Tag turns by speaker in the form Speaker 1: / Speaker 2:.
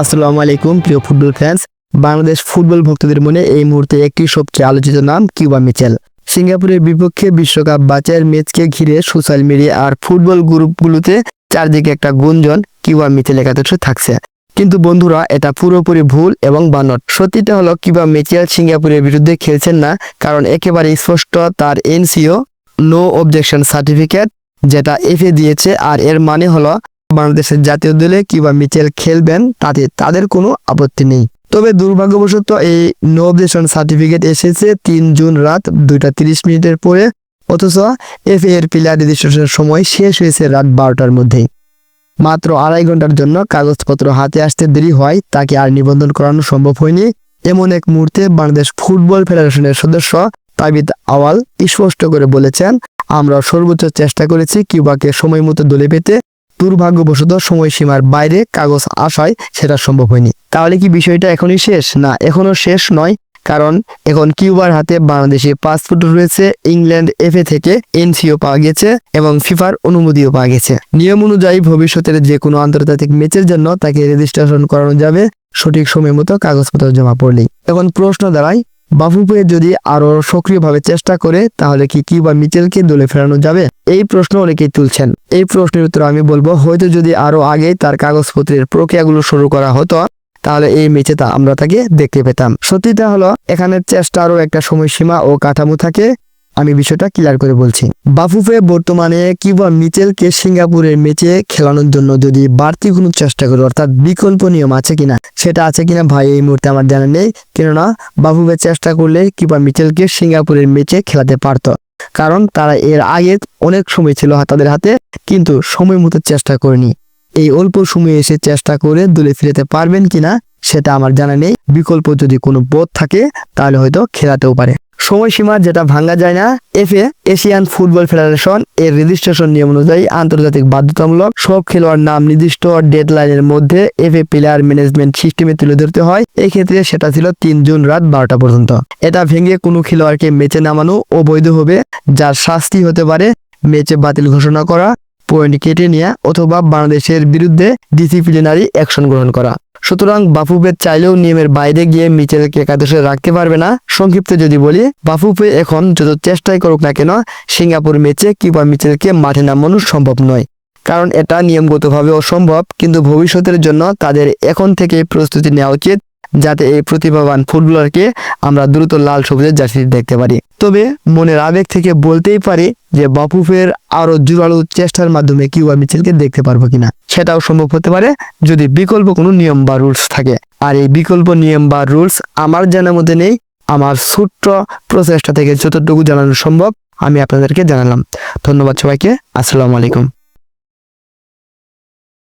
Speaker 1: আসসালামু আলাইকুম, প্রিয় ফুটবল ফ্যান্স বাংলাদেশ ফুটবল ভক্তদের মনে এই মুহূর্তে একটি সবচেয়ে আলোচিত নাম, কিউবা মিচেল। সিঙ্গাপুরের বিপক্ষে বিশ্বকাপ বাছাইয়ের ম্যাচকে ঘিরে সোশ্যাল মিডিয়া আর ফুটবল গ্রুপগুলোতে চারদিকে একটা গুঞ্জন, কিউবা মিচেল একাদশ থাকছে। কিন্তু বন্ধুরা, এটা পুরোপুরি ভুল এবং বানট সত্যিটা হলো, কিউবা মিচেল সিঙ্গাপুরের বিরুদ্ধে খেলছেন না, কারণ একেবারে স্পষ্ট তার এনসিও নো অবজেকশন সার্টিফিকেট যেটা এফে দিয়েছে, আর এর মানে হলো বাংলাদেশের জাতীয় দলে কিংবা মিচেল খেলবেন, তাতে তাদের কোনো আপত্তি নেই। তবে দুর্ভাগ্যবশত এই নো সার্টিফিকেট এসেছে তিন জুন রাত দুইটা তিরিশ মিনিটের পরে, অথচ এফ এর প্লেয়ার রেজিস্ট্রেশনের সময় শেষ হয়েছে রাত বারোটার মধ্যেই মাত্র আড়াই ঘণ্টার জন্য কাগজপত্র হাতে আসতে দেরি হয়, তাকে আর নিবন্ধন করানো সম্ভব হয়নি। এমন এক মুহূর্তে বাংলাদেশ ফুটবল ফেডারেশনের সদস্য তাবিদ আওয়াল স্পষ্ট করে বলেছেন, আমরা সর্বোচ্চ চেষ্টা করেছি কিউবাকে সময় মতো দলে পেতে দুর্ভাগ্যবশত সময়সীমার বাইরে কাগজ আসায় সেটা সম্ভব হয়নি। তাহলে কি বিষয়টা এখনই শেষ? না এখনও শেষ নয়, কারণ এখন কিউবার হাতে বাংলাদেশি পাসপোর্ট রয়েছে, ইংল্যান্ড এফএ থেকে এনসিও পাওয়া গেছে এবং ফিফার অনুমতিও পাওয়া গেছে। নিয়ম অনুযায়ী ভবিষ্যতের যে কোনো আন্তর্জাতিক ম্যাচের জন্য তাকে রেজিস্ট্রেশন করানো যাবে। সঠিক সময় মতো কাগজপত্র জমা পড়লেই। এখন প্রশ্ন দাঁড়ায় বাফুপে যদি আরও সক্রিয়ভাবে চেষ্টা করে, তাহলে কি কিউবা মিচেলকে দলে ফেরানো যাবে? এই প্রশ্ন অনেকেই তুলছেন। এই প্রশ্নের উত্তর আমি বলব, হয়তো যদি আরও আগে তার কাগজপত্রের প্রক্রিয়াগুলো শুরু করা হতো, তাহলে এই ম্যাচে তা আমরা তাকে দেখতে পেতাম। সত্যিটা হলো এখানে চেষ্টারও একটা সময়সীমা ও কাঠামো থাকে। আমি বিষয়টা ক্লিয়ার করে বলছি। বাফুফে বর্তমানে কিংবা মিচেলকে সিঙ্গাপুরের ম্যাচে খেলানোর জন্য যদি বাড়তি কোনো চেষ্টা করে, অর্থাৎ বিকল্প নিয়ম আছে কিনা, সেটা আছে কিনা ভাই, এই মুহূর্তে আমার জানা নেই। কেননা, বাফুফে চেষ্টা করলে কিংবা মিচেলকে সিঙ্গাপুরের ম্যাচে খেলাতে পারতো। কারণ তারা এর আগে অনেক সময় ছিল তাদের হাতে, কিন্তু সময় মতো চেষ্টা করেনি। এই অল্প সময়ে এসে চেষ্টা করে দূরে ফিরেতে পারবেন কিনা, সেটা আমার জানা নেই। বিকল্প যদি কোনো বোধ থাকে, তাহলে হয়তো খেলাতেও পারে। সময়সীমা যেটা ভাঙ্গা যায় না, এফএ, এশিয়ান ফুটবল ফেডারেশন এর রেজিস্ট্রেশন নিয়ম অনুযায়ী আন্তর্জাতিক বাধ্যতামূলক সব খেলোয়াড় নাম নির্দিষ্ট ডেডলাইনের মধ্যে এফএ প্লেয়ার ম্যানেজমেন্ট সিস্টেমে তুলে ধরতে হয়। এই ক্ষেত্রে সেটা ছিল তিন জুন রাত বারোটা পর্যন্ত। এটা ভেঙে কোনো খেলোয়াড়কে মেচে নামানো অবৈধ হবে, যার শাস্তি হতে পারে ম্যাচে বাতিল ঘোষণা করা পয়েন্ট কেটে নেওয়া অথবা বাংলাদেশের বিরুদ্ধে ডিসিপ্লিনারি অ্যাকশন গ্রহণ করা। সুতরাং বাফুপে চাইলেও নিয়মের বাইরে গিয়ে মিচেলকে একাদশে রাখতে পারবে না। সংক্ষিপ্ত যদি বলি বাফুপে এখন যত চেষ্টাই করুক না কেন, সিঙ্গাপুর ম্যাচে কিংবা মিচেলকে মাঠে নামানো সম্ভব নয়। কারণ এটা নিয়মগতভাবে অসম্ভব কিন্তু ভবিষ্যতের জন্য তাদের এখন থেকে প্রস্তুতি নেওয়া উচিত। যাতে এই প্রতিভাবান ফুটবলারকে আমরা দ্রুত লাল সবুজের জার্সি দেখতে পারি। তবে মনের আবেগ থেকে বলতেই পারি যে বাপুফের আরও জোরালো চেষ্টার মাধ্যমে কিউবা মিচেলকে দেখতে পারব কিনা। সেটাও সম্ভব হতে পারে যদি বিকল্প কোনো নিয়ম বা রুলস থাকে। আর এই বিকল্প নিয়ম বা রুলস আমার জানার মধ্যে নেই, আমার ছোট্ট প্রচেষ্টা থেকে যতটুকু জানানো সম্ভব আমি আপনাদেরকে জানালাম। ধন্যবাদ সবাইকে, আসসালামু আলাইকুম।